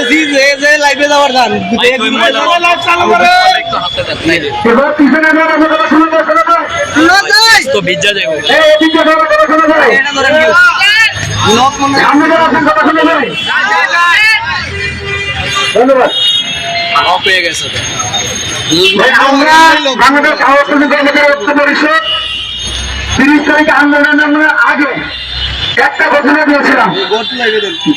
বলতেছি যে যে লাইভে যাওয়ার গান এবার পিছনে আমার ধন্যবাদ। গেছে বাংলাদেশ আওয়ামী পরিষদ তিরিশ তারিখে আমরা আগে। একটা ঘোষণা দিয়েছিলাম।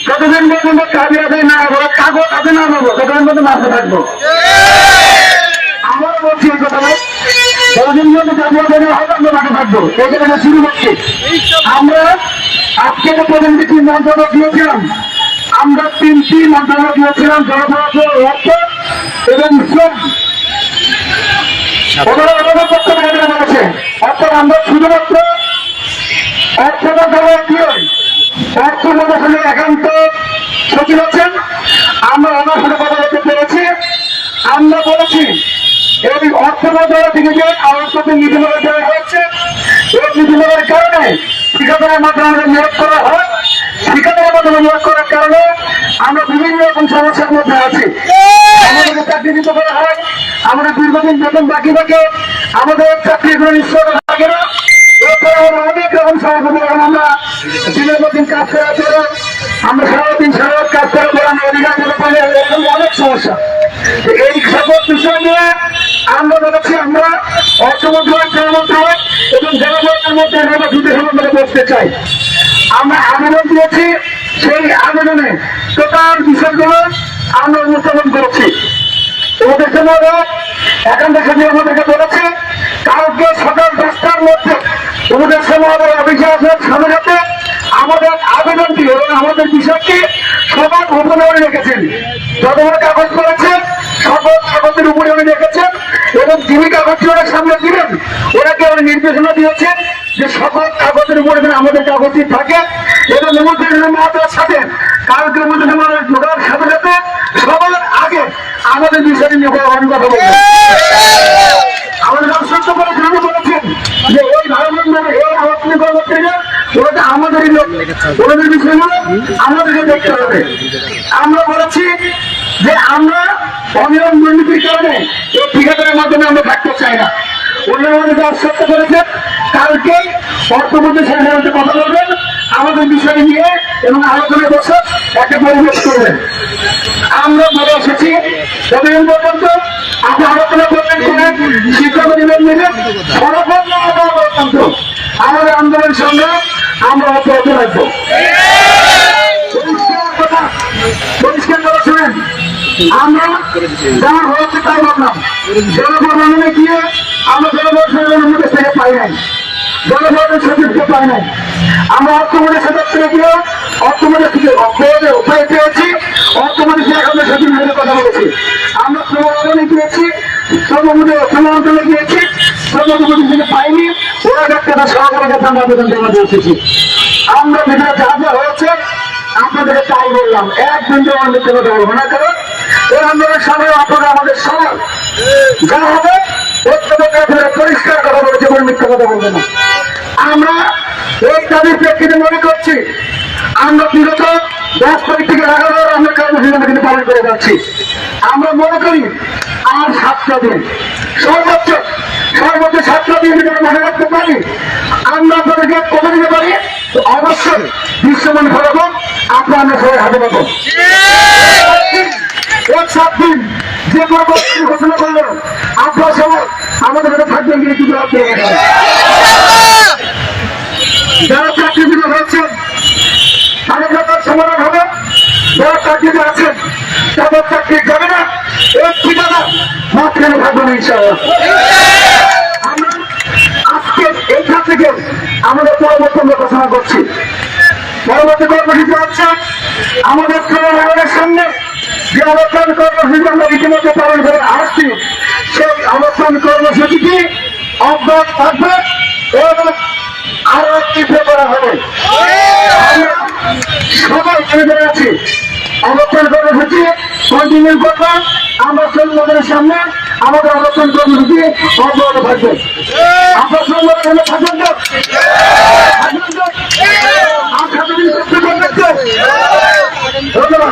যতদিন পর্যন্ত কাজে আছে না বলে কাগজ আছে না নেব ততদিন পর্যন্ত মাঠে থাকব? আমরা বলছি এই কথা যতদিন পর্যন্ত কাজে আছে না হবে আমরা থাকব। এই কথা শুরু করছি। আমরা আজকে প্রধানমন্ত্রী মন্ত্রণালয় দিয়েছিলাম। আমরা তিনটি মন্ত্রণালয় দিয়েছিলাম জনপ্রশাসন অর্থ এবং অর্থাৎ আমরা শুধুমাত্র অর্থটা দেওয়া কি হয় অর্থ প্রশাসনের একান্ত সচিব আছেন। আমরা ওনার কথা বলতে পেরেছি। আমরা বলেছি, এই অর্থ মন্ত্রণালয় আমার সাথে হয়েছে, এই নীতিমালার কারণে ঠিকাদারের মাধ্যমে আমাদের নিয়োগ করা হয়। ঠিকাদারের মাধ্যমে নিয়োগ করার কারণে আমরা বিভিন্ন রকম সমস্যার মধ্যে আছি। আমাদেরকে চাকরি করা হয়, আমাদের দীর্ঘদিন বেতন বাকি থাকে, আমাদের চাকরিগুলো নিশ্চয় আমরা দিনের পর দিন কাজ করার আমরা সারাদিন সারা কাজ করার আমরা অনেক সমস্যা। এই সকল বিষয় নিয়ে আমরা বলেছি, আমরা অর্থ মন্ত্রণালয় এবং সম্বন্ধে বসতে চাই। আমরা আবেদন দিয়েছি, সেই আবেদনে টোটাল বিষয়গুলো আমরা অনুসরণ করেছি। সময় এখন থেকে আমাদেরকে বলেছে সময় অফিসে আসার সাথে সাথে আমাদের আবেদনটি এবং আমাদের বিষয়টি সবার উপরে উনি রেখেছেন। যতবার কাগজ করেছেন সকল কাগজের উপরে উনি রেখেছেন এবং যিনি কাগজটি ওনার সামনে দিলেন ওনাকে উনি নির্দেশনা দিয়েছেন যে সকল কাগজের উপরে যেন আমাদের কাগজটি থাকে এবং নিমন্ত্রণ মহাতের সাথে কালকে মধ্যে ঢোকার সাথে সাথে সবার আগে আমাদের বিষয়টি নিয়ে কথা বলব আমাদেরকে হবে। আমরা বলেছি যে আমরা অনিয়ম দুর্নীতির কারণে এই ঠিকাদারের মাধ্যমে আমরা থাকতে চাই না। ওনারা আমাদের আশ্বস্ত করেছেন কালকে অর্থমন্ত্রী সাথে কথা বলবেন। আমাদের বিষয় নিয়ে এবং আলোচনায় বসে একটা পরিবেশ করবেন। আমরা বলে এসেছি। ততদিন পর্যন্ত আপনি আলোচনা করবেন শুনে সিদ্ধান্ত নেবেন নেবেন সর্বপন্ন আদায় পর্যন্ত আমাদের আন্দোলন সঙ্গে আমরা অব্যাহত রাখব। পরিষ্কার কথা শুনেন। আমরা যা হয়েছে তাই ভাবলাম জনগণনে গিয়ে আমরা জনগণের মুখে থেকে পাই নাই। জনগণের সতীর্থ পাই নাই। আমরা অর্থমন্ত্রী সদস্য থেকে গিয়ে অর্থমন্ত্রী অব্যাহত উপায় পেয়েছি। অর্থমন্ত্রী আমরা সঠিক ভাবে কথা বলেছি। আমরা শ্রমণে গিয়েছি শ্রমমন্ত্রী শ্রমমন্ত্রণে গিয়েছি শ্রমমন্ত্রী থেকে পাইনি। ওরা ডাক্তার সহকারী কাছে আমরা আবেদন জমা দিয়ে এসেছি। আমরা যেটা যা যা হয়েছে, আপনাদেরকে তাই বললাম। একদিন জমা মিথ্যে কথা বলব না কারণ এই আন্দোলনের সামনে আপনারা আমাদের সবার যা হবে পরিষ্কার কথা বলে জীবন মিথ্যে কথা বলবে না। আমরা এই দাবির প্রেক্ষিতে মনে করছি আমরা বিগত দশ তারিখ থেকে এগারো আমরা কর্মসূচি কিন্তু পালন করে যাচ্ছি। আমরা মনে করি আর সাতটা দিন সর্বোচ্চ সর্বোচ্চ সাতটা দিন যদি মনে রাখতে পারি আমরা আপনাদেরকে কমে দিতে পারি তো অবশ্যই বিশ্বমান ফলাফল আপনার আমরা সবাই হাতে পাবো। এক সাত দিন যে কোনো ঘোষণা করল সবাই আমাদের কাছে থাকবেন গিয়ে কিছু আপনি যারা চাকরিজীবী হয়েছেন তাদের ব্যাপার সমাধান হবে। যারা চাকরিতে আছেন তাদের চাকরি যাবে না। এই ঠিকানা মাঝখানে থাকবে না আমরা আজকে এইখান থেকে আমাদের পরবর্তী ঘোষণা করছি। পরবর্তী কর্মসূচি হচ্ছে আমাদের সামনে যে অবস্থান কর্মসূচি আমরা রীতিমতো পালন করে আসছি। সেই অবস্থান কর্মসূচিটি অব্যাহত থাকবে এবং আরও তীব্র করা হবে। সবাই জেনে আছি। অবস্থান কর্মসূচি কন্টিনিউ করব। আমরা শ্রমিকদের সামনে আমাদের অবস্থান কর্মসূচি অব্যাহত থাকবে। আপনার শ্রমিকদের সামনে তো? ধন্যবাদ।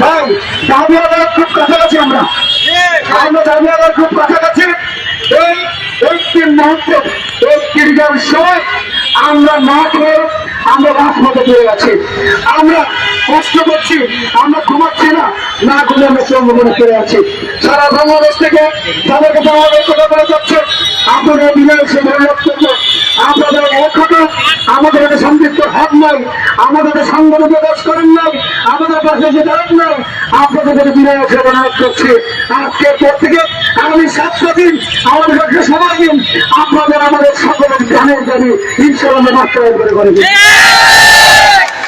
ভাই দাবি আদায় খুব কাছাকাছি আমরা। আমরা দাবি আদায় খুব কাছাকাছি। এই আমরা আমরা কষ্ট করছি, আমরা ঘুমাচ্ছি না। না ঘুমে আমরা শ্রমভবনে পেয়ে আছি। সারা বাংলাদেশ থেকে তাদের কাছে আমাদের কথা বলা যাচ্ছে। আপনাদের বিনয় সে বক্তব্য আপনাদের একতা আমাদের কাছে সংযুক্ত হক নাই। আমাদের কাছে সংগঠন প্রকাশ করেন নাই। আমাদের পাশে এসে দাঁড়ান নাই। আপনাদের কাছে বিনয় সে অনুরোধ করছে, আজকের পর থেকে আগামী সাতটা দিন আমাদের কাছে সময় দিন আপনাদের আমাদের সকলের জ্ঞানের দাবি ইনশাল্লাহ বাস্তবায়ন করে করে দিন।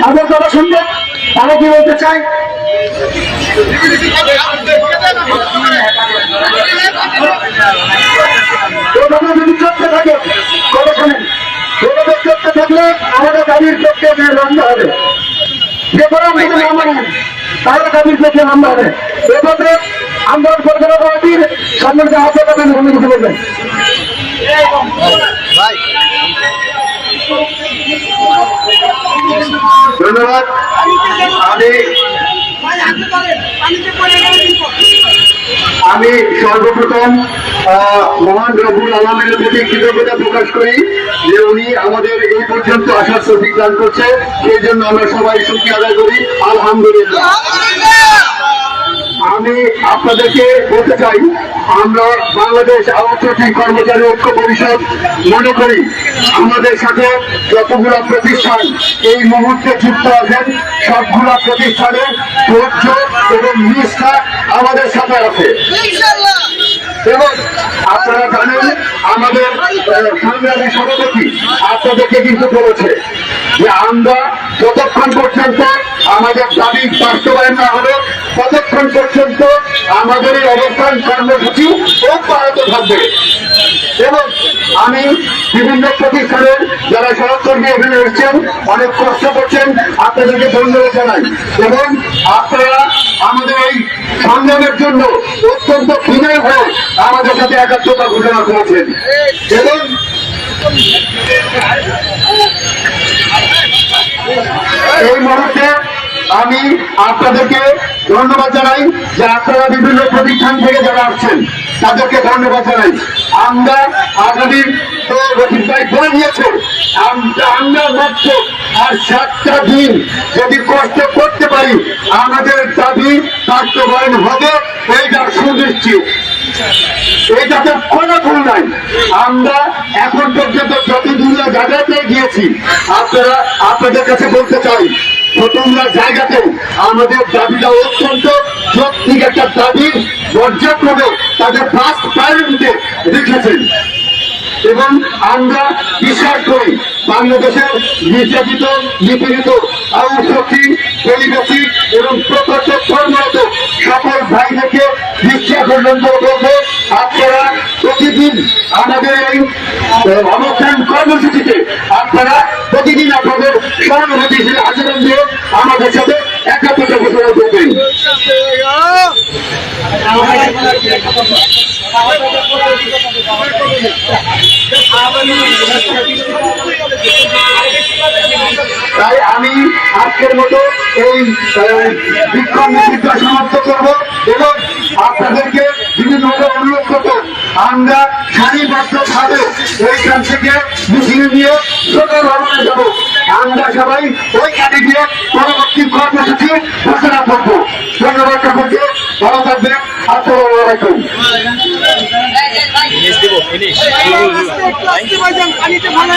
তাদের কথা শুনব? তারা কি বলতে চায় এভাবে যদি চলতে থাকে কথা শোনেন। এভাবে চলতে থাকলে আমাদের দাবির পক্ষে বন্ধ হবে যে কোনো আমাদের নাম মানেন তাহলে দাবির পক্ষে নাম হবে। এভাবে আন্দোলন পরিচালনা কমিটির সম্মানিত কিছু বলবেন। ধন্যবাদ। আমি আমি সর্বপ্রথম মহান রবুল আলমের প্রতি কৃতজ্ঞতা প্রকাশ করি যে উনি আমাদের এই পর্যন্ত আসার সঠিক দান করছে। সেই জন্য আমরা সবাই সুখী আদায় করি। আলহামদুলিল্লাহ। আমি আপনাদেরকে বলতে চাই আমরা বাংলাদেশ আউটসোর্সিং কর্মচারী ঐক্য পরিষদ মনে করি আমাদের সাথে যতগুলো প্রতিষ্ঠান এই মুহূর্তে যুক্ত আছেন সবগুলো প্রতিষ্ঠানের ধৈর্য এবং নিষ্ঠা আমাদের সাথে আছে। এবং আপনারা জানেন আমাদের সংগ্রামী সভাপতি আপনাদেরকে কিন্তু বলেছে যে আমরা যতক্ষণ পর্যন্ত আমাদের দাবি বাস্তবায়ন না হবে ততক্ষণ পর্যন্ত আমাদের এই অবস্থান, কর্মসূচি অব্যাহত থাকবে। এবং আমি বিভিন্ন প্রতিষ্ঠানের যারা সহকর্মী এখানে এসেছেন, অনেক কষ্ট করছেন, আপনাদেরকে ধন্যবাদ জানাই। এবং আপনারা আমাদের এই সংগ্রামের জন্য অত্যন্ত বিনয় হয়ে আমাদের সাথে একাত্মতা ঘোষণা করেছেন। এবং এই মুহূর্তে আমি আপনাদেরকে ধন্যবাদ জানাই যে আপনারা বিভিন্ন প্রতিষ্ঠান থেকে যারা আসছেন, তাদেরকে ধন্যবাদ জানাই। আমরা আগামী আমরা মাত্র আর সাতটা দিন যদি কষ্ট করতে পারি, আমাদের কোনো ভুল নাই। আমরা এখন পর্যন্ত যত দুনিয়া জায়গাতে গিয়েছি। আপনারা, আপনাদের কাছে বলতে চাই প্রথমরা জায়গাতে আমাদের দাবিটা অত্যন্ত যৌক্তিক একটা দাবির পর্যায়ক্রমে তাদের ফার্স্ট প্রায়োরিটিতে রেখেছেন। এবং আমরা বিশ্বাস করি, বাংলাদেশের নির্যাতিত, নিপীড়িত আউশক্তি পরিবেশী এবং প্রত্যক্ষ কর্মরত সকল ভাইদেরকে বিশ্বাস পর্যন্ত করব আপনারা প্রতিদিন আমাদের এই অবস্থান কর্মসূচিতে আপনারা প্রতিদিন আপনাদের সহানুভূতিশীল আচরণ দিয়ে আমাদের সাথে একাত্মতা ঘোষণা করবেন। তাই আমি আজকের মতো এই বিক্ষোভ সমাপ্ত করব এবং আপনাদেরকে বিভিন্নভাবে অনুরোধ করব আমরা সারিবদ্ধ ভাবে ওইখান থেকে মিছিল নিয়ে ছোট ভবনে যাব। আমরা সবাই ওইখানে গিয়ে পরবর্তী কর্মসূচি ঘোষণা করব। ধন্যবাদ সকলকে। ভালো থাকবেন। আসসালামু আলাইকুম। পানিতে ভালো